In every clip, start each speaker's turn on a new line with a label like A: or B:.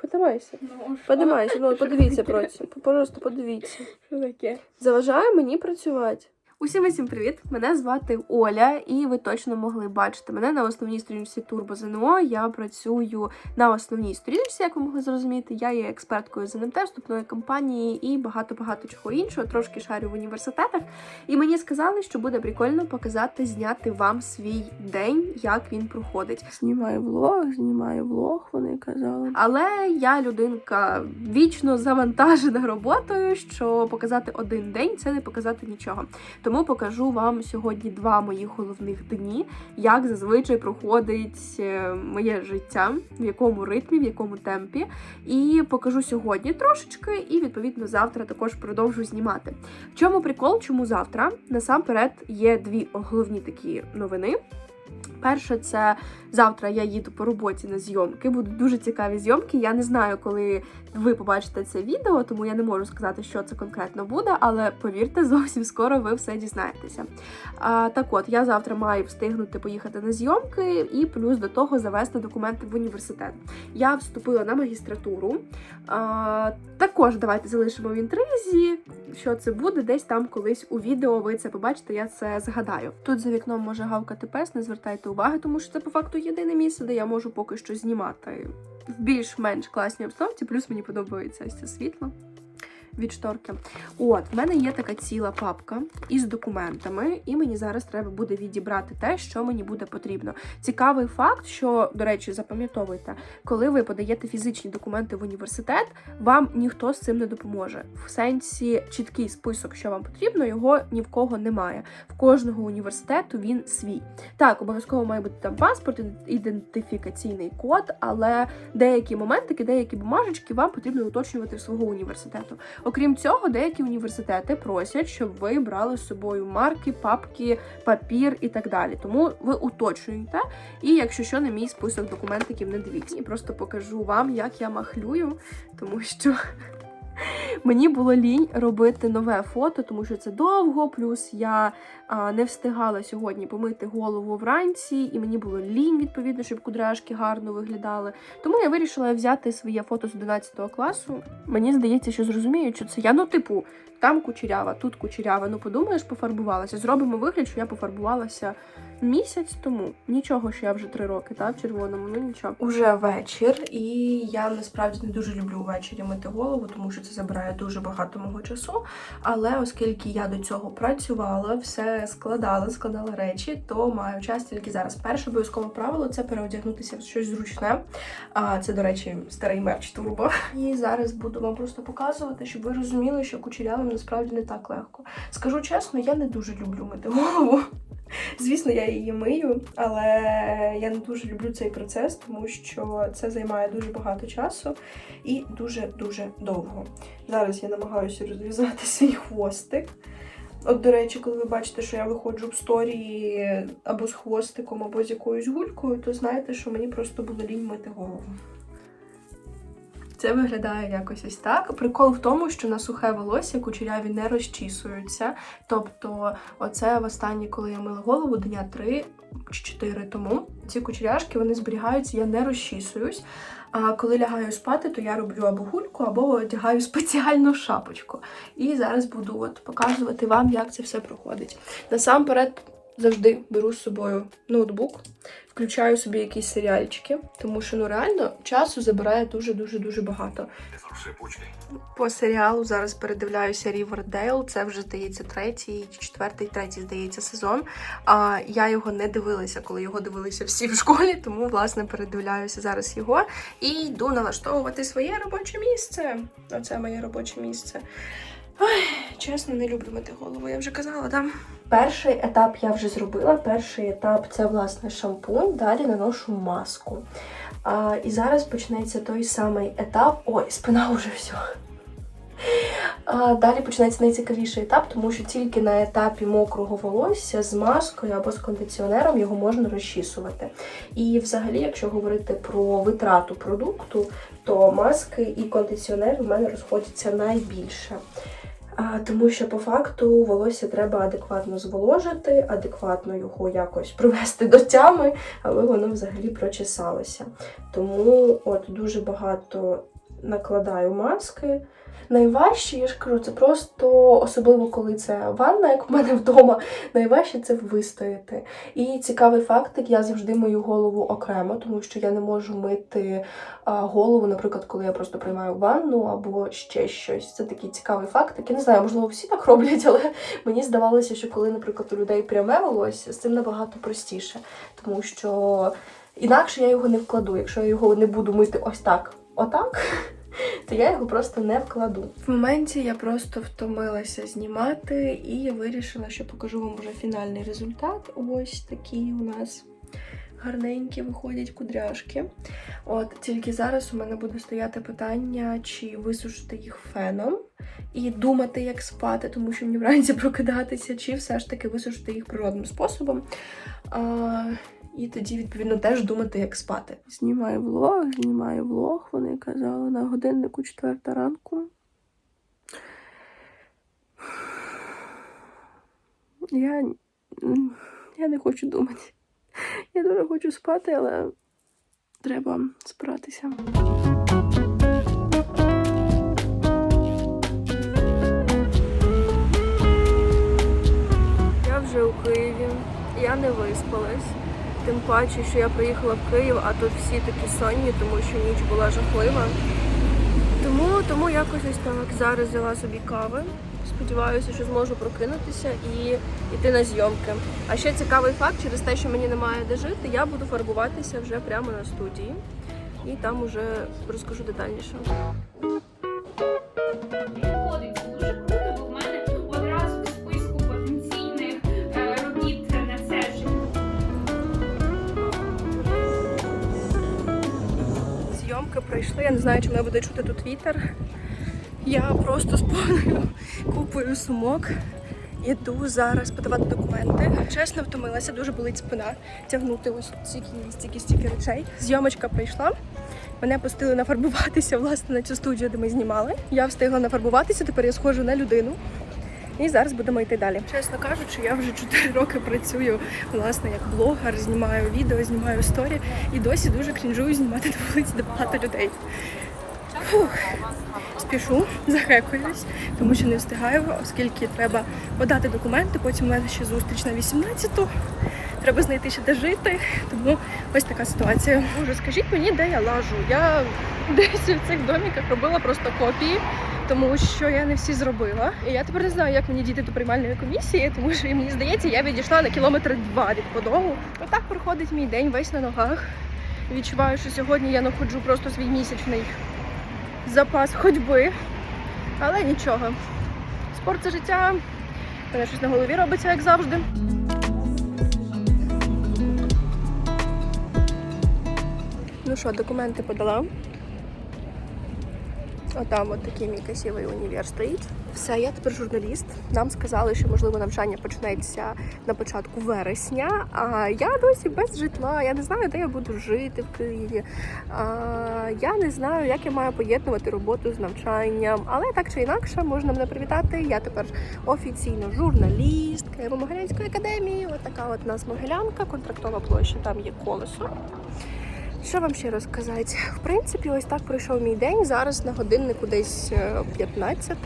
A: подимайся.
B: Ну?
A: Подимайся, ну подивіться. Просто подивіться.
B: Що таке?
A: Заважає мені працювати. Усім усім привіт! Мене звати Оля, і ви точно могли бачити мене на основній сторінці ЗНО. Я працюю на основній сторінці, як ви могли зрозуміти. Я є експерткою з НМТ, вступної кампанії і багато-багато чого іншого. Трошки шарю в університетах. І мені сказали, що буде прикольно показати, зняти вам свій день, як він проходить. Знімаю влог, знімаю влог, вони казали. Але я людинка вічно завантажена роботою, що показати один день це не показати нічого. Тому покажу вам сьогодні два моїх головних дні, як зазвичай проходить е, моє життя, в якому ритмі, в якому темпі. І покажу сьогодні трошечки, і відповідно завтра також продовжу знімати. В чому прикол? Чому завтра? Насамперед є дві головні такі новини. Перше, це завтра я їду по роботі на зйомки. Будуть дуже цікаві зйомки. Я не знаю, коли ви побачите це відео, тому я не можу сказати, що це конкретно буде, але повірте, зовсім скоро ви все дізнаєтеся. А, так от, я завтра маю встигнути поїхати на зйомки і плюс до того завести документи в університет. Я вступила на магістратуру. А, також давайте залишимо в інтризі, що це буде десь там колись у відео. Ви це побачите, я це згадаю. Тут за вікном може гавкати пес, не звертайте уваги, тому що це по факту єдине місце, де я можу поки що знімати в більш-менш класній обстановці. Плюс мені подобається це світло. Від шторки. От, в мене є така ціла папка із документами, і мені зараз треба буде відібрати те, що мені буде потрібно. Цікавий факт, що, до речі, запам'ятовуйте, коли ви подаєте фізичні документи в університет, вам ніхто з цим не допоможе. В сенсі чіткий список, що вам потрібно, його ні в кого немає. В кожного університету він свій. Так, обов'язково має бути там паспорт, ідентифікаційний код, але деякі моментики, деякі бумажечки вам потрібно уточнювати свого університету. Окрім цього, деякі університети просять, щоб ви брали з собою марки, папки, папір і так далі. Тому ви уточнюєте. І якщо що, на мій список документиків не дивіться. І просто покажу вам, як я махлюю, тому що. Мені було лінь робити нове фото, тому що це довго. Плюс я а, не встигала сьогодні помити голову вранці, і мені було лінь, відповідно, щоб кудряшки гарно виглядали. Тому я вирішила взяти своє фото з 11 класу. Мені здається, що зрозуміють, що це я. Ну, типу, там кучерява, тут кучерява. Ну, подумаєш, пофарбувалася. Зробимо вигляд, що я пофарбувалася місяць тому. Нічого, що я вже три роки, так, в червоному, ну нічого. Уже вечір, і я насправді не дуже люблю ввечері мити голову, тому що це забирає дуже багато мого часу. Але оскільки я до цього працювала, все складала, складала речі, то маю час тільки зараз. Перше обов'язкове правило це переодягнутися в щось зручне. А це, до речі, старий мерч турбо. І зараз буду вам просто показувати, щоб ви розуміли, що кучерявим насправді не так легко. Скажу чесно, я не дуже люблю мити голову. Звісно, я її мию, але я не дуже люблю цей процес, тому що це займає дуже багато часу і дуже-дуже довго. Зараз я намагаюся розв'язати свій хвостик. От, до речі, коли ви бачите, що я виходжу в сторі або з хвостиком, або з якоюсь гулькою, то знаєте, що мені просто було лінь мити голову. Це виглядає якось ось так. Прикол в тому, що на сухе волосся кучеряві не розчісуються. Тобто, оце востаннє, коли я мила голову, дня три чи чотири тому. Ці кучеряшки вони зберігаються, я не розчісуюсь. А коли лягаю спати, то я роблю або гульку, або одягаю спеціальну шапочку. І зараз буду от показувати вам, як це все проходить. Насамперед, завжди беру з собою ноутбук, включаю собі якісь серіальчики, тому що ну реально часу забирає дуже дуже дуже багато. По серіалу зараз передивляюся Рівердейл. Це вже здається третій, четвертий, третій, здається, сезон. А я його не дивилася, коли його дивилися всі в школі, тому власне передивляюся зараз його і йду налаштовувати своє робоче місце. Оце моє робоче місце. Ой, чесно, не люблю мити голову, я вже казала, да? Перший етап я вже зробила. Перший етап це власне шампунь, далі наношу маску. А, і зараз почнеться той самий етап. Ой, спина вже все. А, далі починається найцікавіший етап, тому що тільки на етапі мокрого волосся з маскою або з кондиціонером його можна розчісувати. І взагалі, якщо говорити про витрату продукту, то маски і кондиціонер в мене розходяться найбільше. Тому що по факту волосся треба адекватно зволожити, адекватно його якось привести до тями, аби воно взагалі прочесалося. Тому от дуже багато накладаю маски. Найважче, я ж кажу, це просто особливо коли це ванна, як в мене вдома. Найважче це вистояти. І цікавий фактик, я завжди мию голову окремо, тому що я не можу мити голову, наприклад, коли я просто приймаю ванну або ще щось. Це такий цікавий фактик. Я не знаю, можливо, всі так роблять, але мені здавалося, що коли, наприклад, у людей пряме волосся, з цим набагато простіше, тому що інакше я його не вкладу. Якщо я його не буду мити ось так, отак. То я його просто не вкладу. В моменті я просто втомилася знімати і вирішила, що покажу вам вже фінальний результат. Ось такі у нас гарненькі виходять кудряшки. От тільки зараз у мене буде стояти питання, чи висушити їх феном і думати, як спати, тому що мені вранці прокидатися, чи все ж таки висушити їх природним способом. А, і тоді, відповідно, теж думати, як спати. Знімаю влог, знімаю влог. Вони казали на годиннику четверта ранку. Я, я не хочу думати. Я дуже хочу спати, але треба збиратися. Я вже у Києві. Я не виспалась. Тим паче, що я приїхала в Київ, а тут всі такі сонні, тому що ніч була жахлива. Тому, тому якось ось так. Зараз взяла собі кави. Сподіваюся, що зможу прокинутися і йти на зйомки. А ще цікавий факт, через те, що мені немає де жити, я буду фарбуватися вже прямо на студії. І там уже розкажу детальніше. Пройшли. Я не знаю, чи мене буде чути тут вітер. Я просто з повною купою сумок. Іду зараз подавати документи. Чесно втомилася, дуже болить спина тягнути ось стільки, стільки, стільки речей. Зйомочка прийшла. Мене пустили нафарбуватися власне на цю студію, де ми знімали. Я встигла нафарбуватися, тепер я схожу на людину. І зараз будемо йти далі. Чесно кажучи, я вже 4 роки працюю власне як блогер, знімаю відео, знімаю сторі і досі дуже крінжую знімати на вулиці, де багато людей. Фух. Спішу, захекуюсь, тому що не встигаю, оскільки треба подати документи. Потім у мене ще зустріч на 18-ту. Треба знайти ще де жити. Тому ось така ситуація. Боже, скажіть мені, де я лажу. Я десь в цих доміках робила просто копії, тому що я не всі зробила. І я тепер не знаю, як мені дійти до приймальної комісії, тому що мені здається, я відійшла на кілометр два від подолу. Отак проходить мій день весь на ногах. Відчуваю, що сьогодні я находжу просто свій місячний запас ходьби. Але нічого. Спорт це життя. Мене щось на голові робиться, як завжди. Ну що, документи подала. Отам от такий мій красивий універ стоїть. Все, я тепер журналіст. Нам сказали, що можливо навчання почнеться на початку вересня. А я досі без житла. Я не знаю, де я буду жити в Києві. А, я не знаю, як я маю поєднувати роботу з навчанням. Але так чи інакше можна мене привітати. Я тепер офіційно журналістка Могилянської академії. Ось така от у нас Могилянка, контрактова площа, там є колесо. Що вам ще розказати? В принципі, ось так пройшов мій день. Зараз на годиннику десь е, 15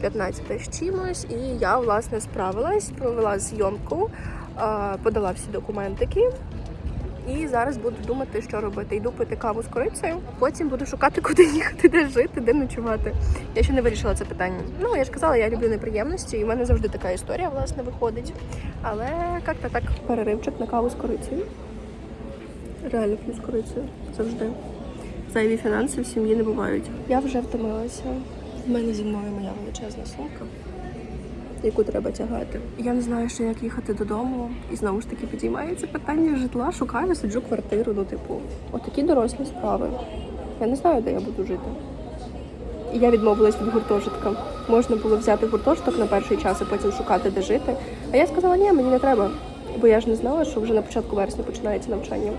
A: 15 з чимось, і я власне справилась, провела зйомку, е, подала всі документики. І зараз буду думати, що робити. Йду пити каву з корицею. Потім буду шукати, куди їхати, де жити, де ночувати. Я ще не вирішила це питання. Ну я ж казала, я люблю неприємності, і в мене завжди така історія власне виходить. Але як-то так переривчик на каву з корицею. Реально плюс корицею завжди. Зайві фінанси в сім'ї не бувають. Я вже втомилася. В мене зі мною моя величезна сумка, яку треба тягати. Я не знаю, ще як їхати додому. І знову ж таки підіймається питання житла, шукаю, сиджу квартиру. Ну, типу, отакі дорослі справи. Я не знаю, де я буду жити. І я відмовилась від гуртожитка. Можна було взяти гуртожиток на перший час, а потім шукати, де жити. А я сказала, ні, мені не треба. Бо я ж не знала, що вже на початку вересня починається навчання.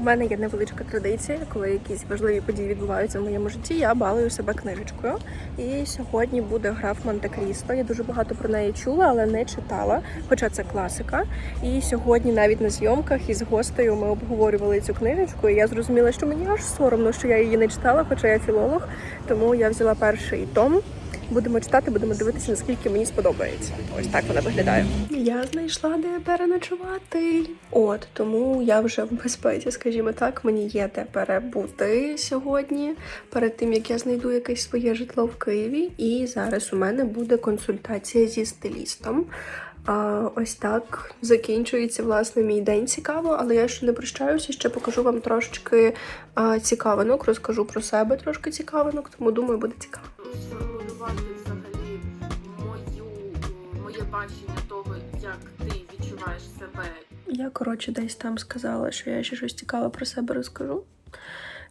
A: У мене є невеличка традиція, коли якісь важливі події відбуваються в моєму житті, я балую себе книжечкою. І сьогодні буде гра в Монте-Крісто. Я дуже багато про неї чула, але не читала, хоча це класика. І сьогодні навіть на зйомках із гостею ми обговорювали цю книжечку. І я зрозуміла, що мені аж соромно, що я її не читала, хоча я філолог. Тому я взяла перший том. Будемо читати, будемо дивитися, наскільки мені сподобається. Ось так вона виглядає. Я знайшла де переночувати. От тому я вже в безпеці, скажімо так. Мені є де перебути сьогодні, перед тим як я знайду якесь своє житло в Києві. І зараз у мене буде консультація зі стилістом. А, ось так закінчується власне мій день цікаво, але я ще не прощаюся. Ще покажу вам трошечки а, цікавинок, розкажу про себе трошки цікавинок, тому думаю, буде цікаво.
C: Сформулювати взагалі мою, моє бачення того, як ти відчуваєш себе.
A: Я, коротше, десь там сказала, що я ще щось цікаве про себе розкажу.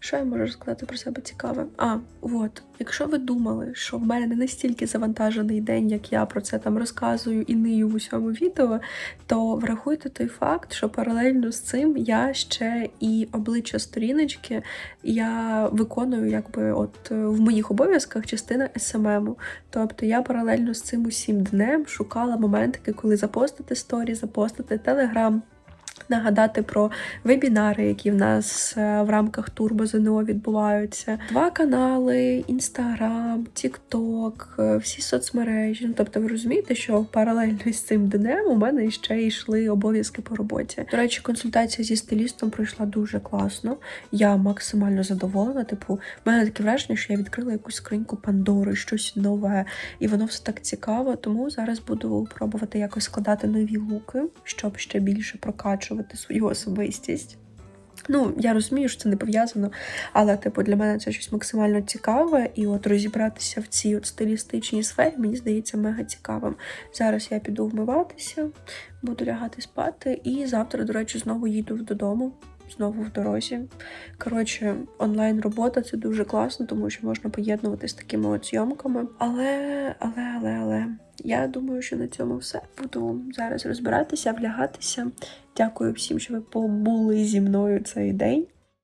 A: Що я можу розказати про себе цікаве? А, от, якщо ви думали, що в мене не настільки завантажений день, як я про це там розказую і нию в усьому відео, то врахуйте той факт, що паралельно з цим я ще і обличчя сторіночки я виконую, якби от в моїх обов'язках частина СММу. Тобто я паралельно з цим усім днем шукала моментики, коли запостити сторі, запостити телеграм. Нагадати про вебінари, які в нас е, в рамках Турбо ЗНО відбуваються. Два канали: Інстаграм, Тікток, е, всі соцмережі. Ну, тобто, ви розумієте, що паралельно з цим днем у мене ще йшли обов'язки по роботі. До речі, консультація зі стилістом пройшла дуже класно. Я максимально задоволена. Типу, в мене таке враження, що я відкрила якусь скриньку Пандори, щось нове, і воно все так цікаво. Тому зараз буду пробувати якось складати нові луки, щоб ще більше прокачувати свою особистість. Ну, я розумію, що це не пов'язано, але типу для мене це щось максимально цікаве, і от розібратися в цій от стилістичній сфері мені здається мега цікавим. Зараз я піду вмиватися, буду лягати спати, і завтра, до речі, знову їду додому. Знову в дорозі. Коротше, онлайн робота це дуже класно, тому що можна поєднувати з такими от зйомками. Але, але, але, але я думаю, що на цьому все. Буду зараз розбиратися, влягатися. Дякую всім, що ви побули зі мною цей день.